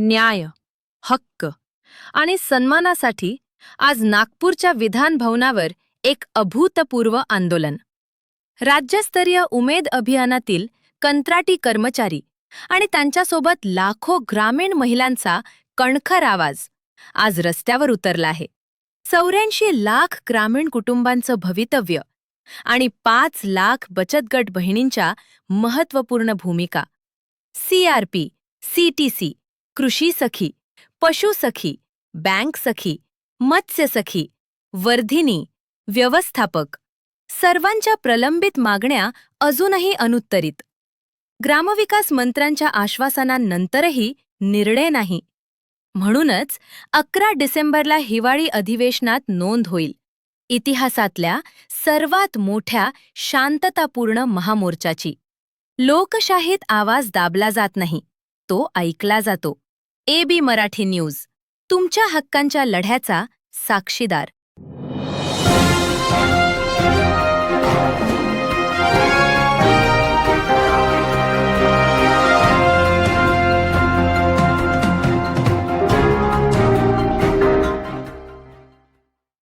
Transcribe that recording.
न्याय हक्क आणि सन्मानासाठी आज नागपूरच्या विधान भवनावर एक अभूतपूर्व आंदोलन. राज्यस्तरीय उमेद अभियानातील कंत्राटी कर्मचारी आणि त्यांच्यासोबत लाखो ग्रामीण महिलांचा कणखर आवाज आज रस्त्यावर उतरला आहे. चौऱ्याऐंशी लाख ग्रामीण कुटुंबांचं भवितव्य आणि पाच लाख बचतगट बहिणींच्या महत्त्वपूर्ण भूमिका. सीआरपी सीटीसी कृषी सखी पशु सखी बँक सखी मत्स्य सखी वर्धिनी व्यवस्थापक. सर्वांच्या प्रलंबित मागण्या अजूनही अनुत्तरित. ग्रामविकास मंत्र्यांच्या आश्वासनांनंतरही निर्णय नाही. म्हणूनच अकरा डिसेंबरला हिवाळी अधिवेशनात नोंद होईल. इतिहासातल्या सर्वात मोठ्या शांततापूर्ण महामोर्चाची. लोकशाहीत आवाज दाबला जात नाही. तो ऐकला जातो. AB Marathi news. तुमच्या हक्कांच्या लढ्याचा साक्षीदार.